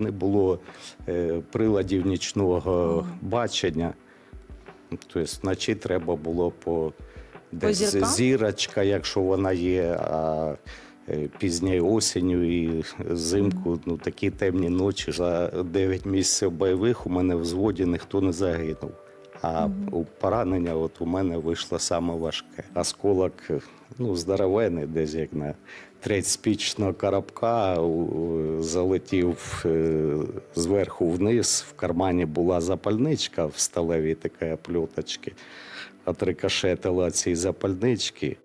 Не було е, приладів нічного бачення. Тобто вночі треба було по десь зірочка, якщо вона є, а е, пізньою осінню і взимку, ну такі темні ночі. За 9 місяців бойових у мене в зводі ніхто не загинув. А у поранення от у мене вийшло саме важке. Осколок ну, здоровений, десь як на треть спічного коробка залетів е, зверху вниз. В кармані була запальничка в сталевій такій плюточці. Отрикошетила ці запальнички.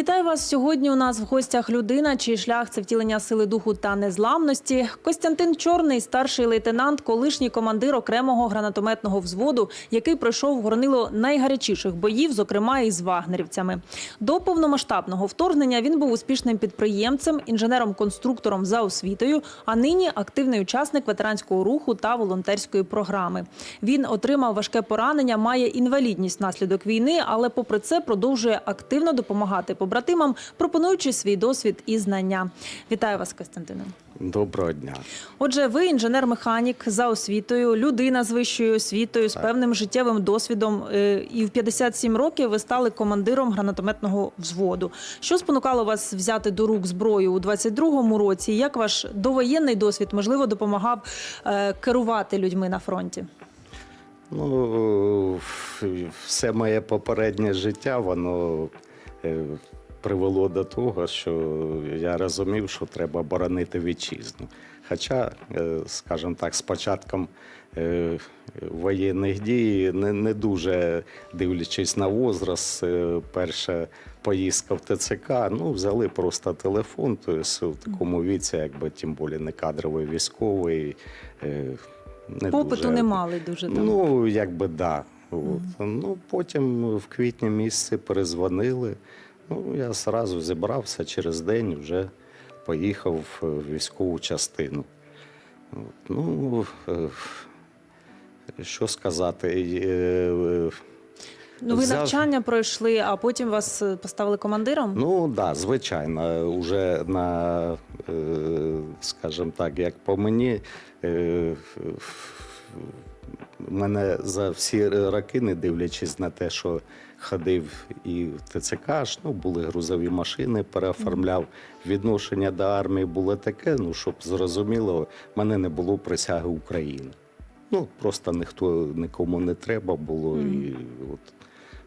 Вітаю вас сьогодні. У нас в гостях людина, чий шлях це втілення сили духу та незламності. Костянтин Чорний, старший лейтенант, колишній командир окремого гранатометного взводу, який пройшов горнило найгарячіших боїв, зокрема із вагнерівцями. До повномасштабного вторгнення він був успішним підприємцем, інженером-конструктором за освітою. А нині активний учасник ветеранського руху та волонтерської програми. Він отримав важке поранення, має інвалідність внаслідок війни, але попри це продовжує активно допомагати побратимам, пропонуючи свій досвід і знання. Вітаю вас, Костянтине. Доброго дня. Отже, ви інженер-механік за освітою, людина з вищою освітою, з певним життєвим досвідом. е, І в 57 років ви стали командиром гранатометного взводу. Що спонукало вас взяти до рук зброю у 22-му році? Як ваш довоєнний досвід можливо допомагав е, керувати людьми на фронті? Ну, все моє попереднє життя, воно е, привело до того, що я розумів, що треба боронити вітчизну. Хоча, е, скажімо так, з початком е, воєнних дій, не, не дуже дивлячись на возраст, е, перша поїздка в ТЦК, ну, взяли просто телефон, тобто в такому віці, якби тим більше не кадровий військовий. Не Попиту дуже, не мали дуже там. Ну, якби да. От. Ну, потім в квітні місяці перезвонили. Ну, я одразу зібрався через день, вже поїхав в військову частину. Ну, е, що сказати? е, ну ви взяв- навчання пройшли, а потім вас е, поставили командиром. Ну так, да, звичайно, уже на, е, скажімо так, як по мені, е, мене за всі роки, не дивлячись на те, що ходив і в ТЦК, ну, були грузові машини, переоформляв. Відношення до армії було таке, ну, щоб зрозуміло, в мене не було присяги України. Ну, просто ніхто нікому не треба було. І от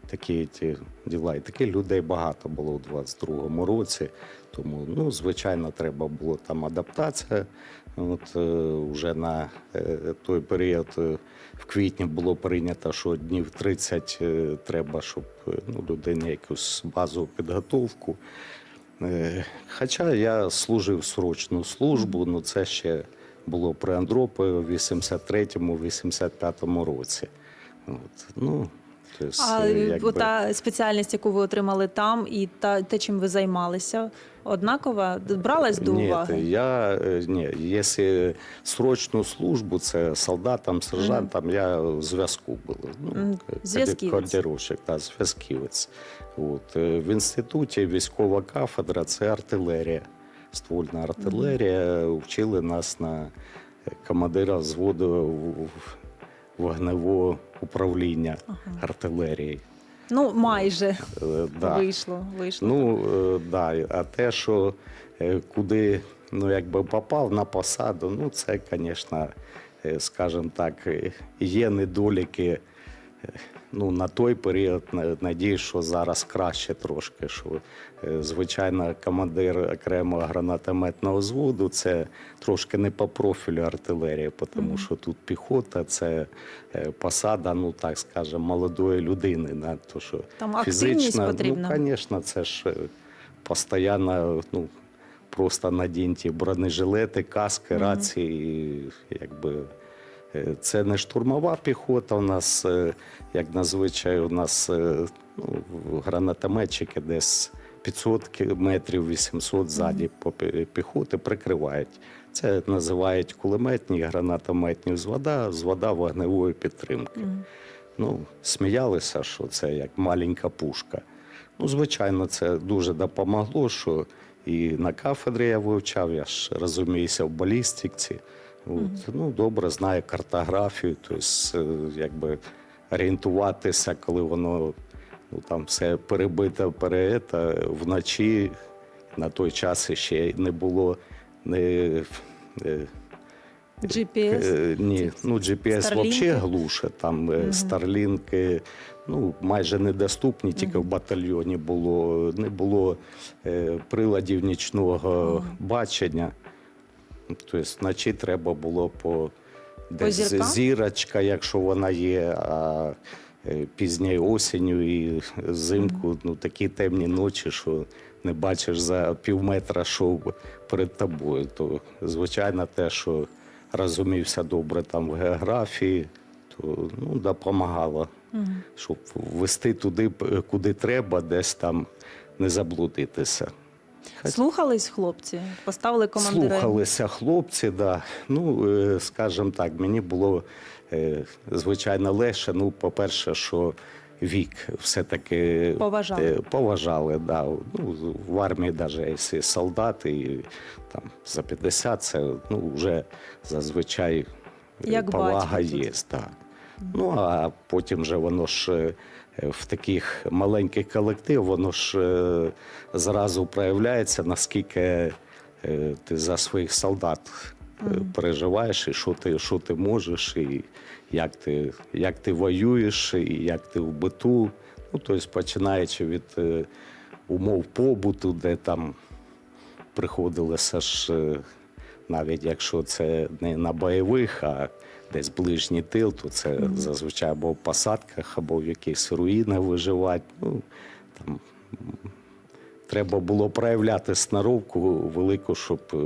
такі ті діла. І таких людей багато було у 22-му році. Тому, ну, звичайно, треба було там адаптація. От е, вже на е, той період е, в квітні було прийнято, що днів 30 е, треба, щоб е, ну, людині якусь базову підготовку. Е, Хоча я служив срочну службу, ну це ще було при Андропові в 83-му, 85-му році. От, ну, тобто, А е, якби- та спеціальність, яку ви отримали там, і та те, чим ви займалися, однакова бралась до Ні, уваги? я е, ні, якщо срочну службу, це солдатам, сержантам, я в зв'язку був. Ну, Зв'язківець. Та, зв'язківець. От. е, В інституті військова кафедра це артилерія, ствольна артилерія. Вчили нас на е, командира в- вогневого управління артилерії. Ну, майже Е, да. вийшло. вийшло. Ну, е, да. А те, що е, куди ну, якби попав на посаду, ну це, звісно, скажімо так, є недоліки. Ну, на той період на- надіюсь, що зараз краще трошки. Що, е, звичайно, командир окремого гранатометного взводу це трошки не по профілю артилерії, тому що тут піхота, це е, посада, ну так скажемо, молодої людини. Да, то, що Там активність фізично, потрібна. Ну, звісно, це ж е, постійно, ну, просто надіньте бронежилети, каски, рації, і, якби. Е, Це не штурмова піхота. У нас, е, як зазвичай, у нас е, ну, гранатометчики десь 500 метрів, 800 ззаді по піхоти прикривають. Це називають кулеметні гранатометні взвода, взвода вогневої підтримки. ну, сміялися, що це як маленька пушка. Ну, звичайно, це дуже допомогло, що і на кафедрі я вивчав, я ж розуміюся в балістиці. От, ну, добре знаю картографію, тобто, якби орієнтуватися, коли воно ну, там все перебите переета, вночі на той час ще не було не. е, GPS. Е, Ні, ну GPS взагалі глуше. Там е, старлінки ну, майже недоступні, тільки в батальйоні було. Не було е, приладів нічного бачення. Тобто вночі треба було по, десь зіркам? зірочка, якщо вона є, а е, пізньою осінню і взимку ну, такі темні ночі, що не бачиш за пів метра, що перед тобою. То, звичайно, те, що розумівся добре там в географії, то ну, допомагало, щоб вести туди, куди треба, десь там не заблудитися. Слухались хлопці? Поставили командира? Слухалися хлопці, да. Ну, е, скажімо так, мені було е, звичайно легше. Ну, по-перше, що вік все-таки Поважали. е, поважали да. ну, в армії, навіть якщо солдати, і, там, за 50, це ну, вже зазвичай Як повага є. Да. Ну, а потім же воно ж в таких маленьких колективах, воно ж е, зразу проявляється, наскільки е, ти за своїх солдат е, переживаєш, і що ти, що ти можеш, і як ти, як ти воюєш, і як ти в биту. Ну, тобто, починаючи від е, умов побуту, де там приходилося ж, е, навіть якщо це не на бойових, а десь ближній тил, то це зазвичай або в посадках, або в якихось руїнах виживати. Ну, там, треба було проявляти сноровку велику, щоб е,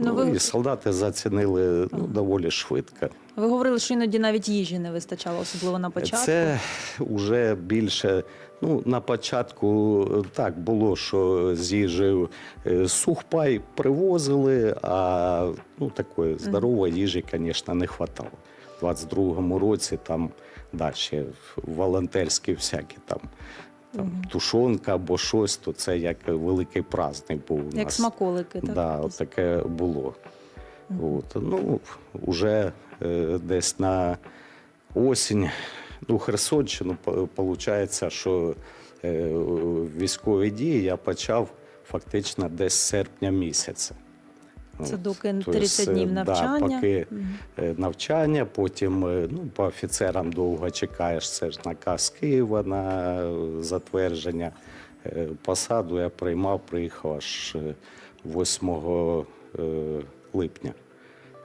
Ну, ну, ви- і солдати зацінили ну, доволі швидко. Ви говорили, що іноді навіть їжі не вистачало, особливо на початку. Це вже більше. Ну, на початку е, так було, що з їжею сухпай привозили, а ну, такої здорової їжі, звісно, не вистачало. У 22-му році там да, ще волонтерські всякі там. Там тушонка або щось, то це як великий праздник був у Як смаколики, так? Да, от таке було. От. Ну, вже е, десь на осінь, ну, Херсонщину, виходить, що е, військові дії я почав фактично десь з серпня місяця. Це доки Тобто, 30 днів е, навчання. Да, поки е, навчання, потім е, ну, по офіцерам довго чекаєш, це ж наказ Києва на затвердження. Посаду я приймав, приїхав аж е, 8 е, липня.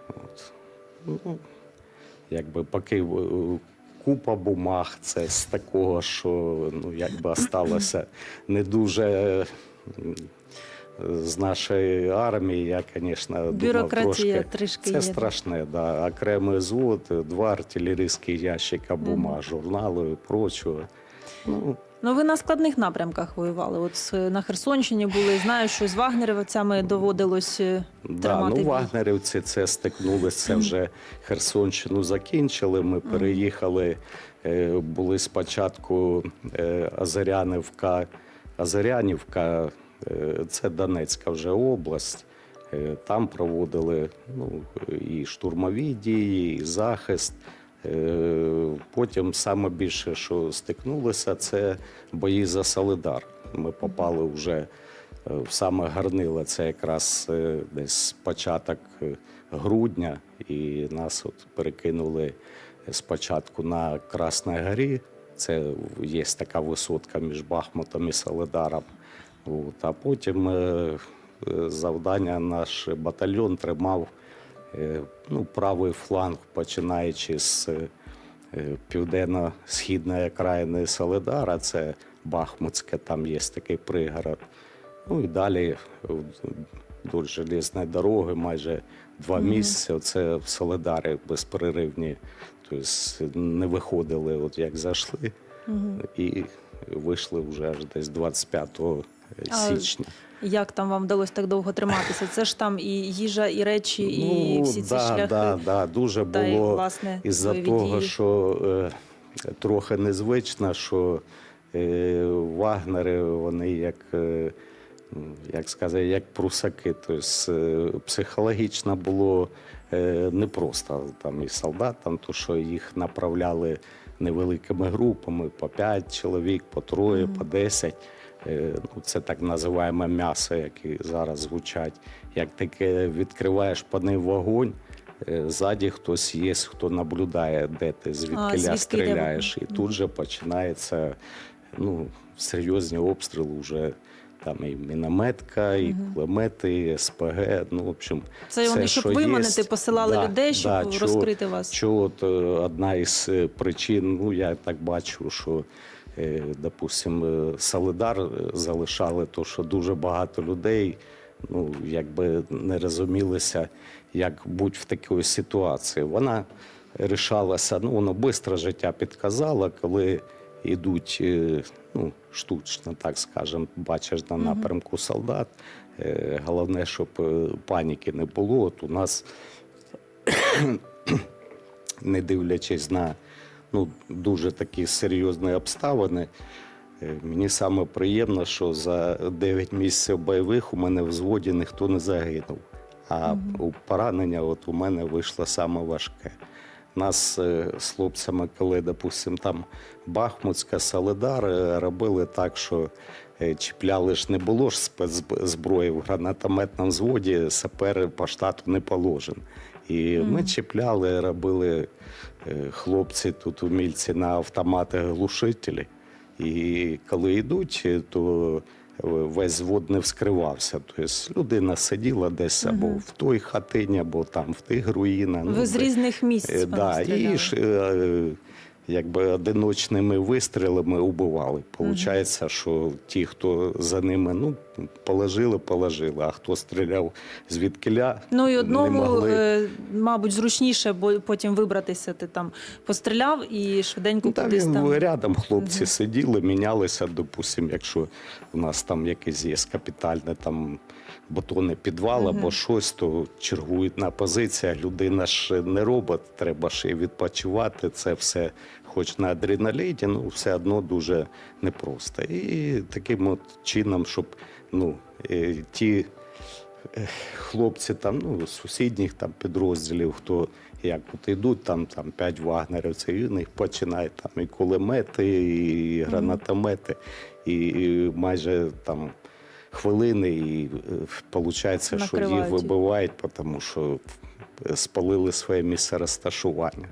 От. Ну, якби поки купа бумаг, це з такого, що ну, якби осталося не дуже. Е, З нашої армії я, звісно, думав Бюрократія трошки. трішки Це є. страшне, да. окремий звод, два артилерійські ящика бумаг, журнали і прочого. Ну, Ну, ви на складних напрямках воювали. От з- на Херсонщині були. Знаю, що з вагнерівцями доводилось е, Да, тримати ну, вагнерівці це стикнулися, це вже Херсонщину закінчили. Ми переїхали, е, були спочатку е, Азарянівка, Азарянівка, е, це Донецька вже область. Е, Там проводили ну, і штурмові дії, і захист. Е, Потім саме більше, що стикнулося, це бої за Солидар. Ми попали вже е, в саме гарнило. Це якраз е, десь початок е, грудня, і нас от перекинули спочатку на Красній горі. Це є така висотка між Бахмутом і Солидаром. От, а потім е, завдання наш батальйон тримав е, ну, правий фланг, починаючи з е, південно-східної окраїни Солидара, це Бахмутське, там є такий пригород. Ну і далі вдоль железної дороги майже два місяці. Це в Солидарі безперервні. Тобто не виходили, от як зайшли, і вийшли вже аж десь 25 А січня. Як там вам вдалося так довго триматися? Це ж там і їжа, і речі, і всі ці Ну, да, шляхи. Да, да, дуже Та й, було власне, із-за того, дії. що е, трохи незвично, що е, вагнери, вони як, е, як сказати, як прусаки. Тобто е, психологічно було е, непросто там і солдатам, то що їх направляли невеликими групами по 5 чоловік, по троє, по 10. Е, Ну, це так називаємо м'ясо, яке зараз звучать. Як таке відкриваєш по ним вогонь, е, ззаді хтось є, хто наблюдає, де ти звідкиля стріляєш. І тут же починається ну, серйозні обстріли вже. Там і мінометка, і кулемети, і СПГ. Ну, в общем, Це вони, щоб що виманити, єсть. посилали людей, щоб чого- розкрити вас. Чого от, е, одна із причин, ну я так бачу, що, допустим, е, Солидар е, залишали, то що дуже багато людей ну, якби не розумілися, як бути в такій ситуації. Вона рішалася, ну, воно швидко життя підказало, коли йдуть е, ну, штучно, так скажемо, бачиш на напрямку солдат. Е, Головне, щоб е, паніки не було. От у нас не дивлячись на ну, дуже такі серйозні обставини. е, Мені саме приємно, що за 9 місяців бойових у мене в взводі ніхто не загинув. А у поранення от у мене вийшло саме важке. Нас е, з хлопцями, коли, допустим, там Бахмутська, Солидар, е, робили так, що чіпляли ж не було ж спецзброї в гранатометному взводі, сапер по штату не положен. І ми чіпляли, робили е, хлопці тут умільці на автомати глушителі. І коли йдуть, е, то е, весь звод не вскривався. Тобто людина сиділа десь або в той хатині, або там в тих руїнах. Ну, з різних місць да, і ж, якби одиночними вистрілами убивали. Получається, що ті, хто за ними ну, положили, положили, а хто стріляв звідкиля, Ну і не одному, могли. е, мабуть, зручніше, бо потім вибратися. Ти там постріляв і швиденько Ну, Та кудись там. рядом хлопці сиділи, мінялися, допустим, якщо у нас там якесь є капітальне там бетонний підвал або щось, то чергують на позиціях. Людина ж не робот, треба ще відпочивати. Це все, хоч на адреналіні, ну все одно дуже непросто. І таким от чином, щоб ну, е, ті е, хлопці там, ну, сусідніх там підрозділів, хто як от йдуть, там, там п'ять вагнерівців, і них починають там і кулемети, і гранатомети, і, і майже там хвилини, і виходить, що їх вибивають, тому що спалили своє місце розташування.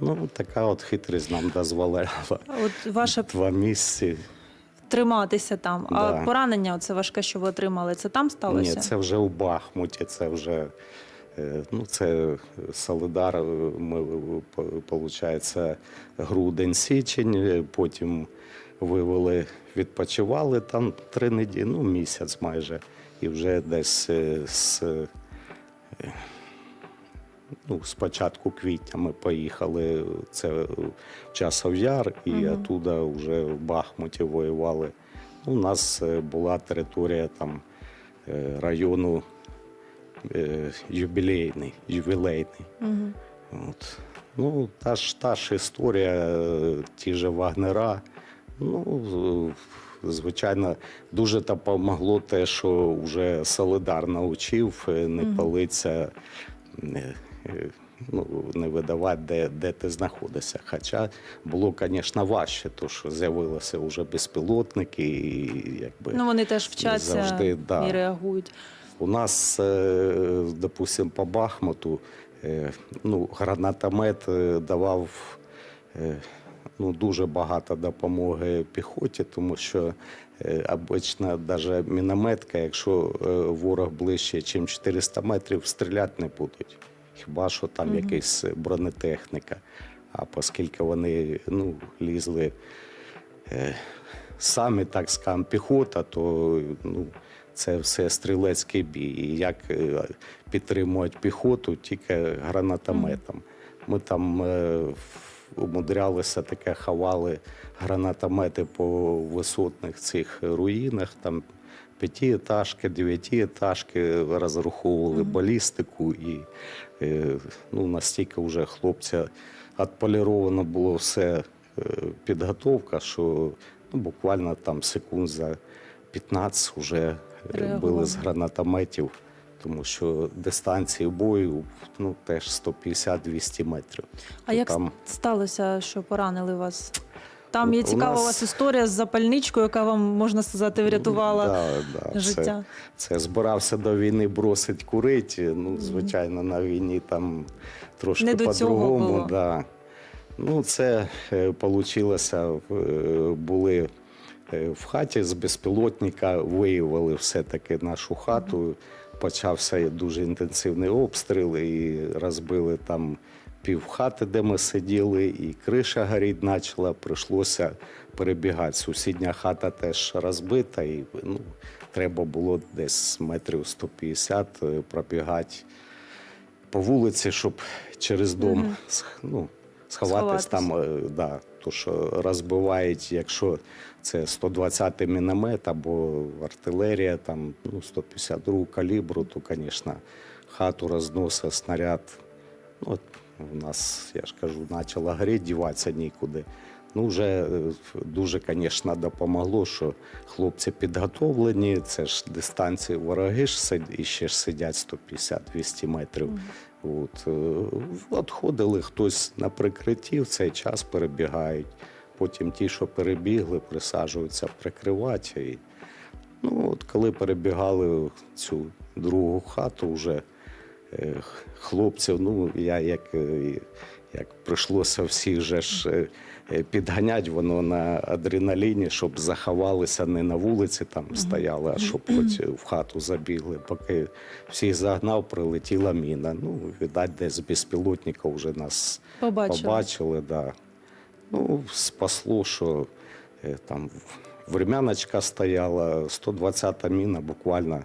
Ну, така от хитрість нам дозволяла От ваше два місяці. триматися там. А поранення, оце важке, що ви отримали, це там сталося? Ні, це вже у Бахмуті, це вже е, ну, це Солидар. е, Ми виходить, грудень, січень, е, потім вивели, відпочивали там три неділі, ну місяць майже. І вже десь е, з, е, ну, з початку квітня ми поїхали. Це в Часов Яр, і оттуда вже в Бахмуті воювали. Ну, у нас е, була територія там е, району е, юбілейний, ювілейний. От. Ну, та ж, та ж історія, е, ті ж Вагнера. Ну, звичайно, дуже допомогло те, що вже Солидар навчив е, не палиться, не, е, ну, не видавати, де, де ти знаходишся. Хоча було, звісно, важче, тому що з'явилися вже безпілотники, і якби Ну вони теж вчаться завжди, да. і реагують. у нас, е, допустим, по Бахмуту ну, гранатомет давав ну, дуже багато допомоги піхоті, тому що е, обично навіть мінометка, якщо е, ворог ближче, ніж 400 метрів, стріляти не будуть. Хіба що там якась бронетехніка. А оскільки вони ну, лізли е, самі, так скажемо, піхота, то ну, це все стрілецький бій. І як е, підтримують піхоту тільки гранатометом. Ми там е, умудрялися таке ховали гранатомети по висотних цих руїнах, там п'ятиэтажки, дев'ятиэтажки, розраховували балістику і е, ну, настільки вже хлопця відполіровано було все е, підготовка, що ну, буквально там секунд за 15 вже е, Реагували. били з гранатометів, тому що дистанції бою ну, теж 150-200 метрів. А То як там... сталося, що поранили вас? Там є У цікава нас- у вас історія з запальничкою, яка вам, можна сказати, врятувала Да, да, життя. Це, це збирався до війни бросить курити. Ну, звичайно, на війні там трошки по-другому. Да. Ну, це вийшло, були е, в хаті з безпілотника, виявили все-таки нашу хату. Почався дуже інтенсивний обстріл і розбили там пів хати, де ми сиділи, і криша горіти почала. Прийшлося перебігати. Сусідня хата теж розбита, і ну, треба було десь метрів 150 е, пробігати по вулиці, щоб через дом сх- ну, сховатись там. е, Да, то, що розбивають, якщо це 120-й міномет або артилерія, там ну, 152 калібру, то, звісно, хату розносить снаряд. Ну, от у нас, я ж кажу, почала горіти, діватися нікуди. Ну, вже е, дуже, звісно, допомогло, що хлопці підготовлені, це ж дистанції вороги ж і ще ж сидять 150-200 метрів. От, е, отходили хтось на прикритті, в цей час перебігають. Потім ті, що перебігли, присаджуються прикривати. Ну, от коли перебігали цю другу хату, вже е, хлопців, ну, я як, е, як прийшлося всіх же ж е, е, воно на адреналіні, щоб заховалися не на вулиці там стояли, а щоб хоч в хату забігли. Поки всіх загнав, прилетіла міна. Ну, видать, десь безпілотника вже нас Побачили. побачили да. Ну, спасло, що е, там времяночка стояла, 120-та міна буквально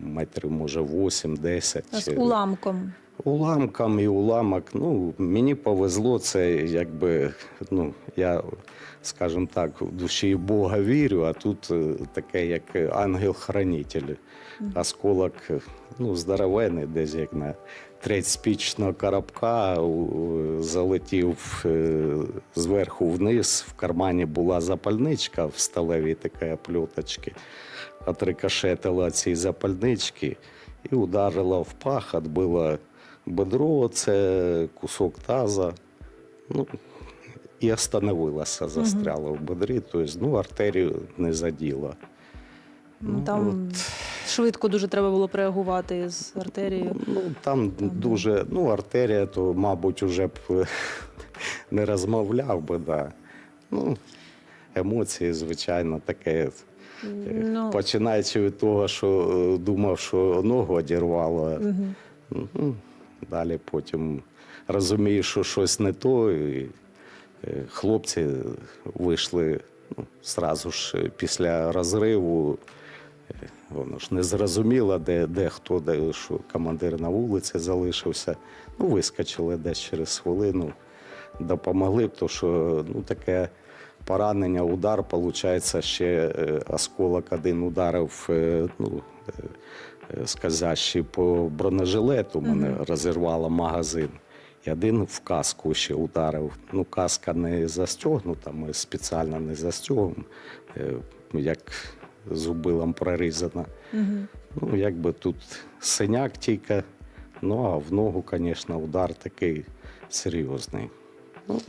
метрів, може, 8-10. з уламком. Уламком і уламок. Ну, мені повезло, це якби, ну, я, скажімо так, в душі Бога вірю, а тут е, таке, як ангел-хранитель. Осколок, е, ну, здоровений, десь як на треть спічного коробка, залетів е, зверху вниз. В кармані була запальничка в сталевій такої пльоточки. Отрикошетила ці запальнички і ударила в пах, відбила бедро, це кусок таза. Ну, і остановилася, застряла в бедрі, тобто ну, артерію не заділа. Ну, Там швидко дуже треба було реагувати з артерією. Ну, там дуже, ну, артерія, то, мабуть, уже б не розмовляв би, да. Ну, емоції, звичайно, таке. е, Ну, Починаючи від того, що е, думав, що ногу одірвало. мгм. Далі потім розумію, що щось не то. І е, хлопці вийшли ну, зразу ж е, після розриву. Е, Воно ж не зрозуміло, де, де хто, де що командир на вулиці залишився. Ну, вискочили десь через хвилину, допомогли, тому що ну, таке поранення, удар, виходить, ще осколок один ударив ну, е, по бронежилету, мене розірвало магазин. І один в каску ще ударив. Ну, каска не застегнута, ми спеціально не застягуємо, е, як зубилом прорізана. Мгм. Ну, якби тут синяк тільки, ну а в ногу, звісно, удар такий серйозний. Ну,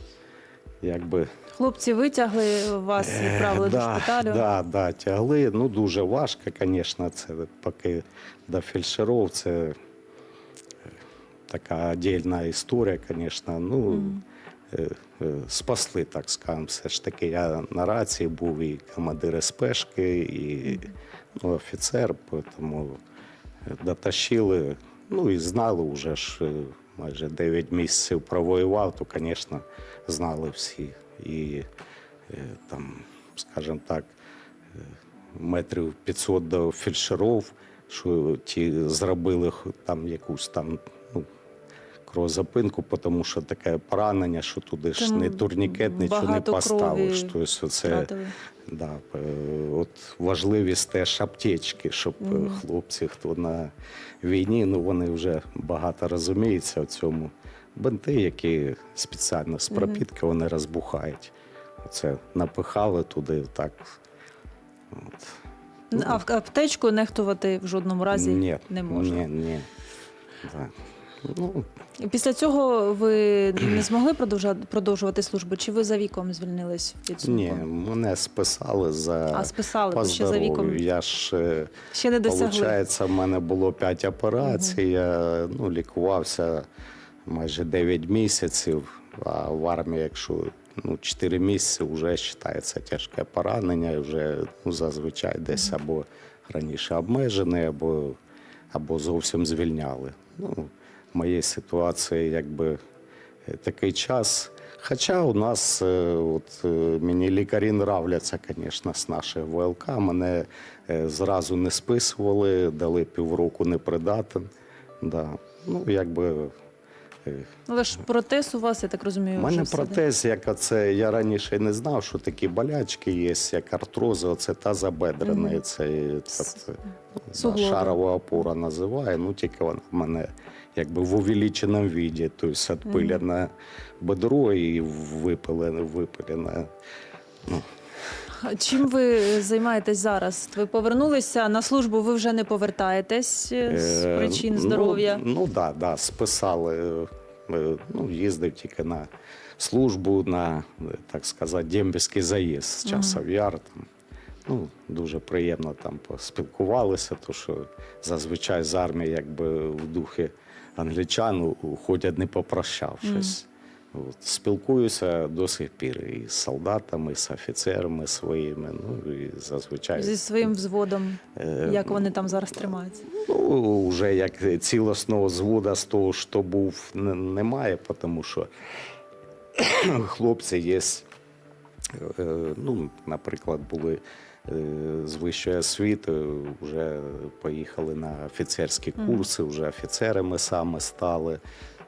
якби Хлопці витягли вас і відправили до шпиталю. Да, да, тягли. Ну, дуже важко, звісно, це поки до фельдшеров, це е, така віддільна історія, звісно. Ну, е, е, спасли, так скажемо. Все ж таки, я на рації був і командир СПшки, і ну, офіцер, тому е, дотащили. Ну і знали вже ж е, майже 9 місяців провоював, то, звісно, знали всі. І е, там, скажімо так, е, метрів 500 до фельдшеров, що ті зробили там якусь там кровозапинку, тому що таке поранення, що туди ж не турнікет, нічого не поставиш. Тобто це. Да, е, от важливість теж аптечки, щоб е, хлопці, хто на війні, ну вони вже багато розуміються в цьому. Бинти, які спеціально з пропітки, вони розбухають. Це напихали туди так. От. А в аптечку нехтувати в жодному разі ні, не можна. Ні, ні. Так. Ну, Після цього ви не змогли продовжа- продовжувати службу? Чи ви за віком звільнились служби? ні, мене списали за А списали, по ще за віком. Я ж е, ще не досягли. Получається, в мене було 5 операцій. Я ну, лікувався майже 9 місяців, а в армії, якщо ну, 4 місяці, вже вважається тяжке поранення, і вже ну, зазвичай десь або раніше обмежений, або, або зовсім звільняли. Ну, моїй ситуації якби е, такий час. Хоча у нас, е, от е, мені лікарі нравляться, звісно, з наших ВЛК. Мене зразу не списували, дали півроку непридатен. Да. Ну, якби. Але ж протез у вас, я так розумію, у мене вже протез, як оце, я раніше не знав, що такі болячки є, як артрози, оце тазобедрений, Мгм. це, це, це ну, да, шарова опора називає, ну тільки вона в мене якби в увеличеному віді, тобто відпилене бедро і випилене, випилене. Ну, Чим ви займаєтесь зараз? Ви повернулися на службу, ви вже не повертаєтесь е, з Е, причин здоров'я. Ну, ну да, да, списали. Е, Ну, їздив тільки на службу, на, так сказати, дембівський заїзд з часов яр. Там. Ну, дуже приємно там поспілкувалися, тому що зазвичай з армії, якби в духі англічан, уходять не попрощавшись. От, спілкуюся до сих пір і з солдатами, і з офіцерами своїми. Ну і зазвичай Зі своїм взводом, Е, як вони там зараз тримаються? Ну, вже як цілісного звода з того, що був, немає, тому що хлопці є, е, ну, наприклад, були з вищої освіти, вже поїхали на офіцерські курси, вже офіцерами саме стали.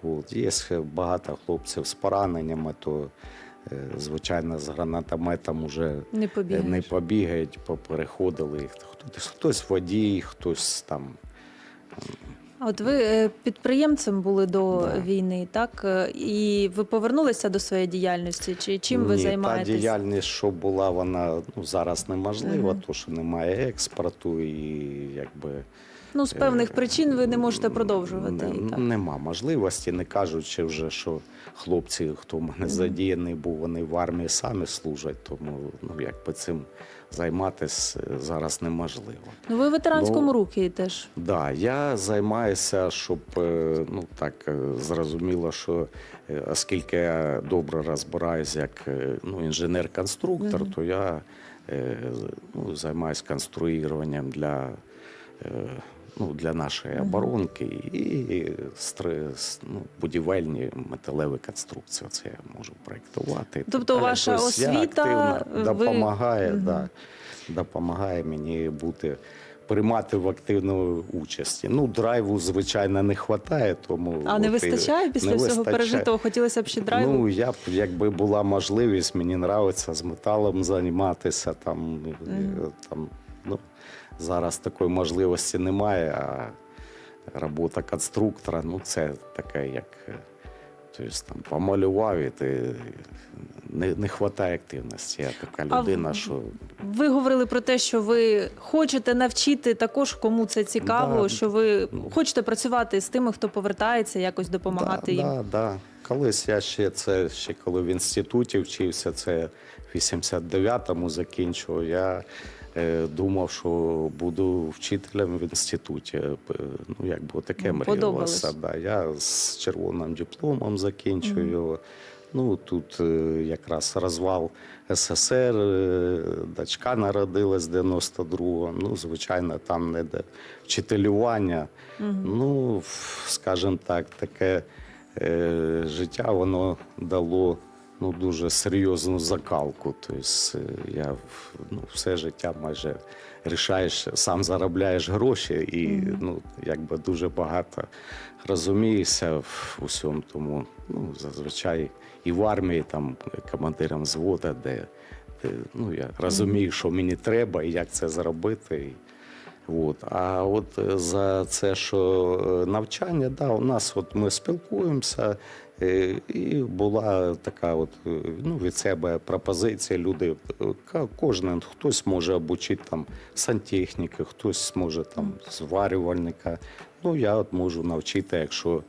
От. Є багато хлопців з пораненнями, то, е, звичайно, з гранатометом вже Не не побігають, попереходили. Хтось, хтось водій, хтось там. От ви е, підприємцем були до Да. війни, так? Е, І ви повернулися до своєї діяльності? Чи чим ви Ні, займаєтесь? Та діяльність, що була, вона ну, зараз неможлива, Мгм. тому що немає експорту і якби. Ну, з певних причин ви не можете продовжувати. Не, так. нема можливості, не кажучи вже, що хлопці, хто в мене задіяний був, вони в армії самі служать, тому ну, якби цим займатися зараз неможливо. Ну, ви в ветеранському Ну, рухі теж. Да, я займаюся, щоб е, ну так е, зрозуміло, що е, оскільки я добре розбираюся як е, ну, інженер-конструктор, то я е, ну, займаюся конструюванням для, е, ну, для нашої оборонки і стри, с- ну, будівельні металеві конструкції. Це я можу проєктувати. Тобто Так, ваша тобто освіта, ви- допомагає, Мгм. да, допомагає мені бути приймати в активну участі. Ну, драйву, звичайно, не вистачає, тому А не вистачає після не всього вистачає. пережитого? Хотілося б ще драйву? Ну, я б, якби була можливість, мені подобається з металом займатися. Там, е, там, ну, зараз такої можливості немає, а робота конструктора, ну, це таке, як. е, Тобто там помалював і ти не, не вистачає активності. Я така людина, в- що Ви говорили про те, що ви хочете навчити також, кому це цікаво, Да. що ви хочете працювати з тими, хто повертається, якось допомагати да, їм. Да, да. Колись я ще це ще коли в інституті вчився, це в 89-му закінчував. Я думав, що буду вчителем в інституті. Е, Ну, якби таке мріялося. Да. Я з червоним дипломом закінчив його. Ну, тут е, якраз розвал СССР, е, дочка народилась 92-го. Ну, звичайно, там не де вчителювання. Ну, скажімо так, таке е, життя воно дало ну, дуже серйозну закалку. Тобто е, я ну, все життя майже рішаєш, сам заробляєш гроші і ну, якби дуже багато розумієшся в усьому. Тому ну, зазвичай і в армії там командиром взвода, де е, ну, я розумію, що мені треба і як це зробити. От. А от е, за це, що е, навчання, да, у нас от ми спілкуємося, і була така от, е, ну, від себе пропозиція. Люди, е, кожен, хтось може обучити там сантехніки, хтось може там зварювальника. Ну, я от можу навчити, якщо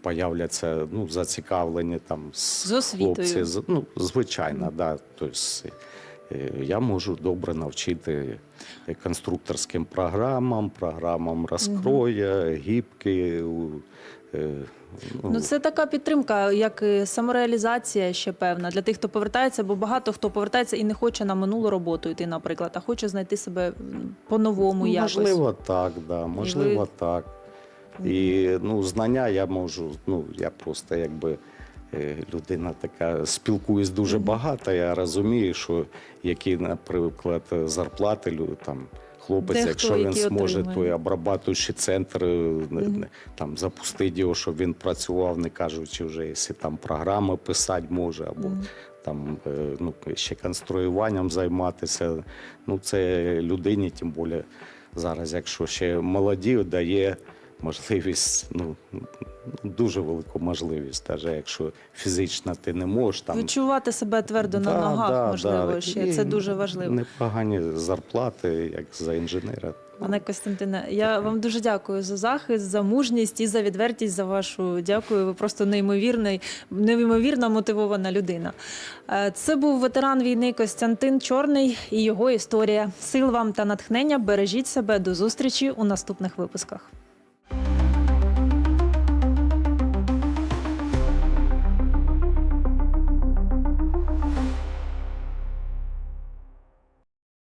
появляться ну, зацікавлені там З освітою. хлопці. З- Ну, звичайно, да. Тобто, е, я можу добре навчити е, конструкторським програмам, програмам розкроя, гібки. Е, Ну, це така підтримка, як самореалізація ще певна для тих, хто повертається, бо багато хто повертається і не хоче на минулу роботу йти, наприклад, а хоче знайти себе по-новому Ну, якось. Можливо, так, да, можливо, ви- так. І ну, знання я можу, ну, я просто якби е, людина така, спілкуюсь дуже багато, я розумію, що які, наприклад, зарплати там. Хлопець, Дехто, якщо він зможе той обрабатуючий центр не- не- там запустити його, щоб він працював, не кажучи вже, якщо там програми писати може, або там е, ну, ще конструюванням займатися. Ну, це людині, тим більше зараз, якщо ще молоді, дає можливість, ну дуже велику можливість, навіть якщо фізично ти не можеш там. Відчувати себе твердо на ногах, да, можливо, да. ще І це дуже важливо. Непогані зарплати, як за інженера. Пане Костянтине, я вам дуже дякую за захист, за мужність і за відвертість за вашу. Дякую. Ви просто неймовірний, неймовірно мотивована людина. Е, Це був ветеран війни Костянтин Чорний і його історія. Сил вам та натхнення. Бережіть себе до зустрічі у наступних випусках.